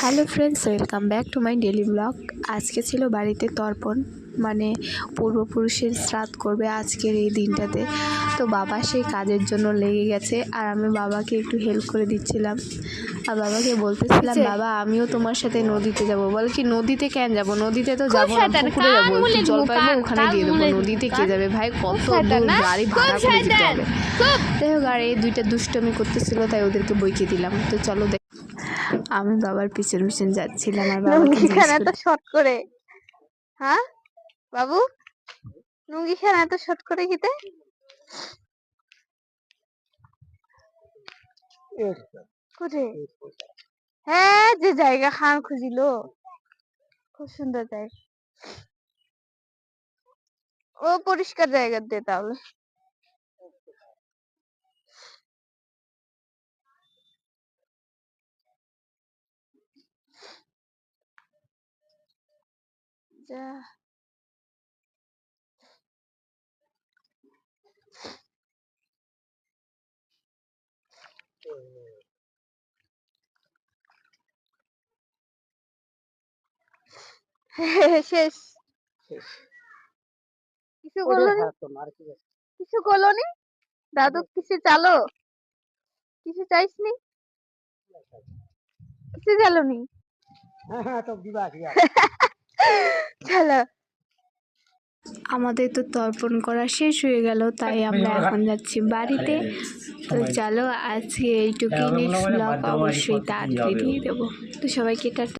Hello friends welcome back to my daily blog. আজকে ছিল বাড়িতে তর্পণ মানে পূর্বপুরুষের শ্রাদ্ধ করবে আজকের এই দিনটাতে। তো বাবা সেই কাজের জন্য লেগে গেছে আর আমি বাবাকে একটু হেল্প করে দিচ্ছিলাম। আর বাবাকে বলতেছিলাম বাবা আমিও তোমার সাথে নদীতে যাব। বল কি নদীতে কেন যাব? নদীতে তো যাব না পুকুরে? ওখানে দিয়ে দেবো। নদীতে কে যাবে ভাই? কত দূর গাড়ি ভাড়া করে দিতে হবে। যাই হোক আর এই দুইটা দুষ্টমি করতেছিল তাই ওদেরকে বইকে দিলাম। তো চলো দেখ আমি বাবার পিছন পিছন যাচ্ছিলাম আর জিজ্ঞেস এত শর্ট করে হ্যাঁ? বাবু? লুঙ্গি খান এত শর্ট করে কিতে হ্যাঁ যে জায়গা খান খুঁজিল। খুব সুন্দর জায়গা। ও পরিষ্কার জায়গা দে তাহলে। যা। শেষ। কিছু বলো কিছু বলো নি দাদু কিছু চালো? কিছু চাইসনি? কিছু চালো নি চলো আমাদের তো তর্পণ করা শেষ হয়ে গেল তাই আমরা এখন যাচ্ছি বাড়িতে। তো চলো আজকে এইটুকুই নেক্সট ব্লগ অবশ্যই তাড়াতাড়ি দিয়ে দেবো। তো সবাইকে টাটা।